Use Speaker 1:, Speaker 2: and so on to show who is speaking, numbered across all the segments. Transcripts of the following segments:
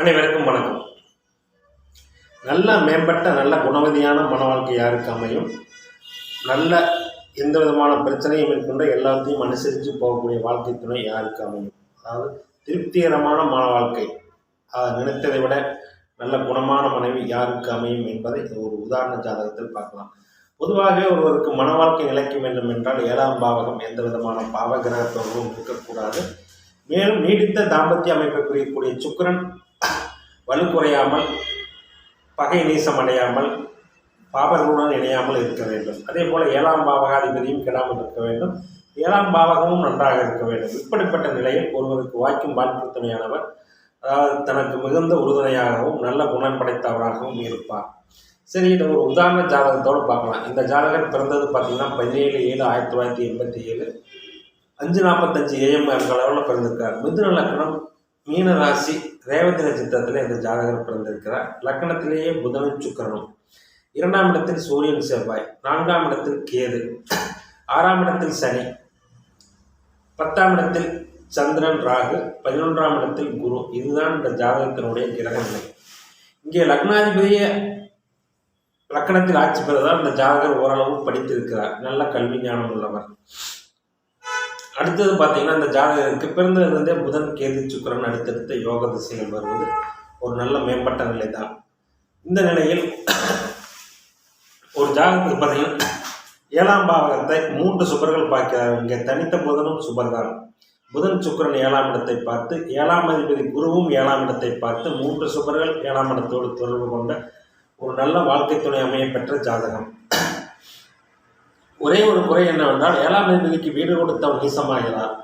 Speaker 1: அனைவருக்கும் வணக்கம். நல்ல மேம்பட்ட நல்ல குணவதியான மன வாழ்க்கை யாருக்கு அமையும்? நல்ல எந்த விதமான பிரச்சனையும் இருக்கின்ற எல்லாத்தையும் அனுசரித்து போகக்கூடிய வாழ்க்கை துணை யாருக்கு அமையும்? அதாவது திருப்திகரமான மன வாழ்க்கை. அதை நினைத்ததை விட நல்ல குணமான மனைவி யாருக்கு அமையும் என்பதை ஒரு உதாரண ஜாதகத்தில் பார்க்கலாம். பொதுவாக ஒருவருக்கு மன வாழ்க்கை நிலைக்க வேண்டும் என்றால் ஏழாம் பாவகம் எந்த விதமான பாவ இருக்கக்கூடாது. மேலும் நீடித்த தாம்பத்திய அமைப்பை குறிக்கக்கூடிய சுக்கிரன் வலுக்குறையாமல் பகை நீசமடையாமல் பாபர்களுடன் இணையாமல் இருக்க வேண்டும். அதே போல ஏழாம் பாவகாதிபதியும் கெடாமல் இருக்க வேண்டும். ஏழாம் பாவகமும் நன்றாக இருக்க வேண்டும். இப்படிப்பட்ட நிலையில் ஒருவருக்கு வாய்க்கும் வாழ்க்கை துணையானவர் அதாவது தனக்கு மிகுந்த உறுதுணையாகவும் நல்ல குணம் படைத்தவராகவும் இருப்பார். சரி இதை ஒரு உதாரண ஜாதகத்தோடு பார்க்கலாம். இந்த ஜாதகர் பிறந்தது பார்த்தீங்கன்னா பதினேழு ஏழு ஆயிரத்தி தொள்ளாயிரத்தி எண்பத்தி ஏழு. அஞ்சு நாற்பத்தஞ்சு ஏஎம் அளவில் பிறந்திருக்கார். மிதுன லக்னம் மீன ராசி ரேவதி நட்சத்திரத்தில் இந்த ஜாதகர் பிறந்திருக்கிறார். லக்னத்திலேயே புதனும் சுக்கரனும். இரண்டாம் இடத்தில் சூரியன் செவ்வாய் நான்காம் இடத்தில் கேது ஆறாம் இடத்தில் சனி பத்தாம் இடத்தில் சந்திரன் ராகு பதினொன்றாம் இடத்தில் குரு. இதுதான் இந்த ஜாதகத்தினுடைய கிரகநிலை. இங்கே லக்னாதிபதிய லக்கணத்தில் ஆட்சி பெறுவதால் இந்த ஜாதகர் ஓரளவு படித்திருக்கிறார். நல்ல கல்வி ஞானம் உள்ளவர். அடுத்தது பார்த்தீங்கன்னா இந்த ஜாதகருக்கு பிறந்ததுலேருந்தே புதன் கேது சுக்கிரன் அடுத்தடுத்த யோக திசைகள் வருவது ஒரு நல்ல மேம்பட்ட நிலை தான் இந்த நிலையில் ஒரு ஜாதகத்துக்கு பார்த்தீங்கன்னா ஏழாம் பாவகத்தை மூன்று சுபர்கள் பார்க்கிறார் இங்கே தனித்த புதனும் சுபர்தான். புதன் சுக்கரன் ஏழாம் இடத்தை பார்த்து ஏழாம் அதிபதி குருவும் ஏழாம் இடத்தை பார்த்து மூன்று சுபர்கள் ஏழாம் இடத்தோடு தொடர்பு கொண்ட ஒரு நல்ல வாழ்க்கை துணை அமைய பெற்ற ஜாதகம். ஒரே ஒரு குறை என்னவென்றால் ஏழாம் அதிபதிக்கு வீடு கொடுத்தவன் நீசமாகிறார்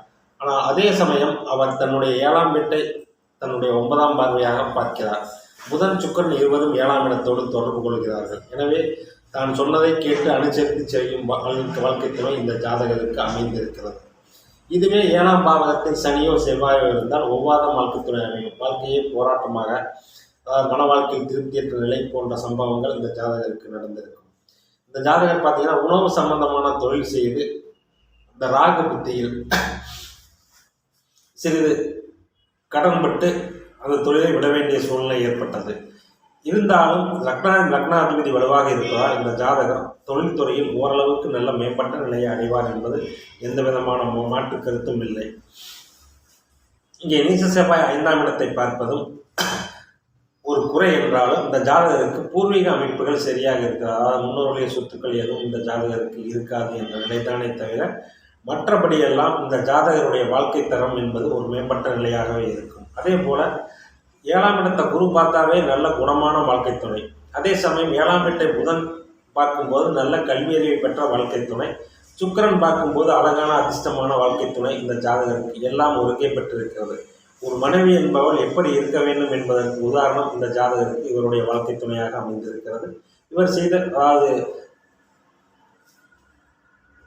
Speaker 1: ஆனால் அதே சமயம் அவர் தன்னுடைய ஏழாம் வீட்டை தன்னுடைய ஒன்பதாம் பார்வையாக பார்க்கிறார். புதன் சுக்கரன் இருவரும் ஏழாம் இடத்தோடு தொடர்பு கொள்கிறார்கள். எனவே தான் சொன்னதை கேட்டு அனுசரித்து செய்யும் வாழ்க்கை வாழ்க்கை துணை இந்த ஜாதகருக்கு அமைந்திருக்கிறது. இதுவே ஏழாம் பாவகத்தில் சனியோ செவ்வாயோ இருந்தால் ஒவ்வாத வாழ்க்கை துணை அமையும். வாழ்க்கையே போராட்டமாக அதாவது மன வாழ்க்கையில் திருப்தியற்ற நிலை போன்ற சம்பவங்கள் இந்த ஜாதகருக்கு நடந்திருக்கும். இந்த ஜாதகர் பார்த்தீங்கன்னா உணவு சம்பந்தமான தொழில் செய்து இந்த ராகு புத்தியில் சிறிது கடன்பட்டு அந்த தொழிலை விட வேண்டிய சூழ்நிலை ஏற்பட்டது. இருந்தாலும் லக்னா லக்னாதிபதி வலுவாக இருப்பதால் இந்த ஜாதகம் தொழில்துறையில் ஓரளவுக்கு நல்ல மேம்பட்ட நிலையை அடைவார் என்பது எந்த விதமான மாற்று கருத்தும் இல்லை. இங்கே நீச செவ்வாய் ஐந்தாம் இடத்தை பார்ப்பதும் ஒரு குறை என்றாலும் இந்த ஜாதகருக்கு பூர்வீக அமைப்புகள் சரியாக இருக்கிறது? அதாவது முன்னோருடைய சொத்துக்கள் எதுவும் இந்த ஜாதகருக்கு இருக்காது என்ற நிலைதானே தவிர மற்றபடியெல்லாம் இந்த ஜாதகருடைய வாழ்க்கை தரம் என்பது ஒரு மேம்பட்ட நிலையாகவே இருக்கும். அதே போல ஏழாம் இடத்தை குரு பார்த்தாவே நல்ல குணமான வாழ்க்கை துணை. அதே சமயம் ஏழாம் இடத்தை புதன் பார்க்கும்போது நல்ல கல்வியறிவை பெற்ற வாழ்க்கை துணை. சுக்கரன் பார்க்கும்போது அழகான அதிர்ஷ்டமான வாழ்க்கை துணை இந்த ஜாதகருக்கு எல்லாம் ஒருங்கே பெற்றிருக்கிறது. ஒரு மனைவி என்பவள் எப்படி இருக்க வேண்டும் என்பதற்கு உதாரணம் இந்த ஜாதகருக்கு இவருடைய வாழ்க்கை துணையாக அமைந்திருக்கிறது. இவர் செய்த அதாவது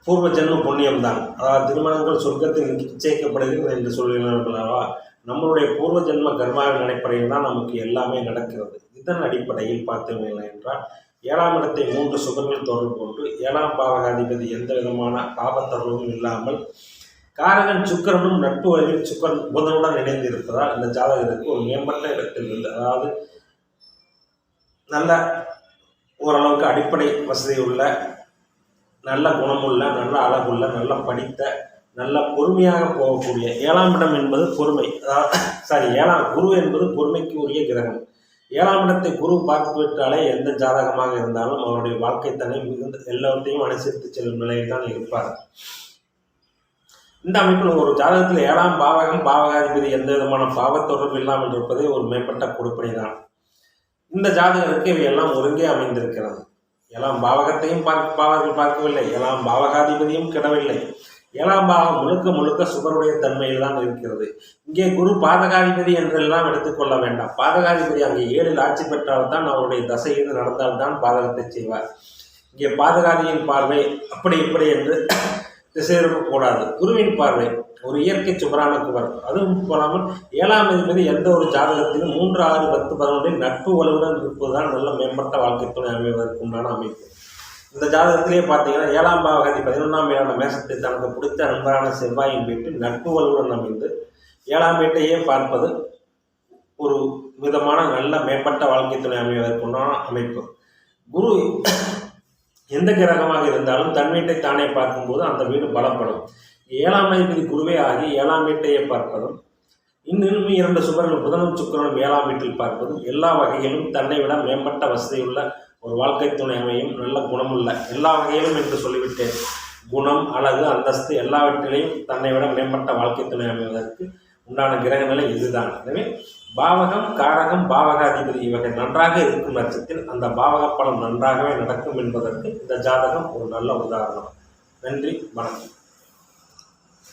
Speaker 1: பூர்வ ஜென்ம புண்ணியம் தான் அதாவது திருமணங்கள் சொர்க்கத்தில் நிச்சயிக்கப்படுகிறது என்று சொல்கிறார்கள் அல்லவா நம்மளுடைய பூர்வ ஜென்ம கர்மாவின் அடிப்படையில் தான் நமக்கு எல்லாமே நடக்கிறது. இதன் அடிப்படையில் பார்த்தீர்கள் என்றால் ஏழாம் இடத்தை மூன்று சுகங்கள் தொடர்பு கொண்டு ஏழாம் பாவகாதிபதி எந்த விதமான பாவத்தொடர்பும் இல்லாமல் காரகன் சுக்கரனும் நட்பு வழியில் சுக்கரன் புதனுடன் இணைந்து இருப்பதால் இந்த ஜாதகத்திற்கு ஒரு மேம்பட்ட இடத்தில் இல்லை அதாவது நல்ல ஓரளவுக்கு அடிப்படை வசதி உள்ள நல்ல குணமுள்ள நல்ல அழகுள்ள நல்ல படித்த நல்ல பொறுமையாக போகக்கூடிய ஏழாம் இடம் என்பது பொறுமை. அதாவது சாரி ஏழாம் குரு என்பது பொறுமைக்கு உரிய கிரகம். ஏழாம் இடத்தை குரு பார்த்து விட்டாலே எந்த ஜாதகமாக இருந்தாலும் அவருடைய வாழ்க்கை தன்னை மிகுந்த எல்லாத்தையும் அனுசரித்து செல்லும் நிலையில் தான் இருப்பார். இந்த அமைப்பில் ஒரு ஜாதகத்தில் ஏழாம் பாவகம் பாவகாதிபதி எந்த விதமான பாவத்தொடர்பு இல்லாமல் இருப்பதே ஒரு மேம்பட்ட கொடுப்பனை தான் இந்த ஜாதகருக்கு இவையெல்லாம் ஒருங்கே அமைந்திருக்கிறது. ஏழாம் பாவகத்தையும் பார்க்க பாவர்கள் பார்க்கவில்லை. ஏழாம் பாவகாதிபதியும் கிடவில்லை. ஏழாம் பாவம் முழுக்க முழுக்க சுகருடைய தன்மையில் தான் இருக்கிறது. இங்கே குரு பாதகாதிபதி என்றெல்லாம் எடுத்துக்கொள்ள வேண்டாம். பாதகாதிபதி அங்கே ஏழில் ஆட்சி பெற்றால்தான் அவருடைய தசை இது நடந்தால்தான் பாதகத்தை செய்வார். இங்கே பாதகாதியின் பார்வை அப்படி இப்படி என்று திசை கூடாது குருவின் பார்வை ஒரு இயற்கை சுபரான குவர் அதுவும் போலாமல் ஏழாம் அதிபதி எந்த ஒரு ஜாதகத்திலும் மூன்று ஆறு பத்து பதினொன்றில் நட்பு வலுவுடன் இருப்பதுதான் நல்ல மேம்பட்ட வாழ்க்கை துணை அமைவதற்கு உண்டான அமைப்பு. இந்த ஜாதகத்திலே பார்த்தீங்கன்னா ஏழாம் பாவகதி பதினொன்றாம் வீடான மேசத்தை தனக்கு பிடித்த நண்பரான செவ்வாயின் வீட்டில் நட்பு வலுவுடன் அமைந்து ஏழாம் வீட்டையே பார்ப்பது ஒரு விதமான நல்ல மேம்பட்ட வாழ்க்கை துணை அமைவதற்குண்டான அமைப்பு. குரு எந்த கிரகமாக இருந்தாலும் தன் வீட்டை தானே பார்க்கும்போது அந்த வீடு பலப்படும். ஏழாம் அதிபதி குருவே ஆகி ஏழாம் வீட்டையே பார்ப்பதும் இன்னும் இரண்டு சுவர்கள் புதனும் சுக்கரனும் ஏழாம் வீட்டில் பார்ப்பதும் எல்லா வகையிலும் தன்னை விட மேம்பட்ட வசதியுள்ள ஒரு வாழ்க்கை துணை அமையும் நல்ல குணமுள்ள எல்லா வகையிலும் என்று சொல்லிவிட்டேன். குணம் அழகு அந்தஸ்து எல்லாவற்றிலையும் தன்னை விட மேம்பட்ட வாழ்க்கை துணை அமைவதற்கு உண்டான கிரக நிலை இதுதான். எனவே பாவகம் காரகம் பாவக அதிபதி இவர்கள் நன்றாக இருக்கும் பட்சத்தில் அந்த பாவக பலம் நன்றாகவே நடக்கும் என்பதற்கு இந்த ஜாதகம் ஒரு நல்ல உதாரணம். நன்றி வணக்கம்.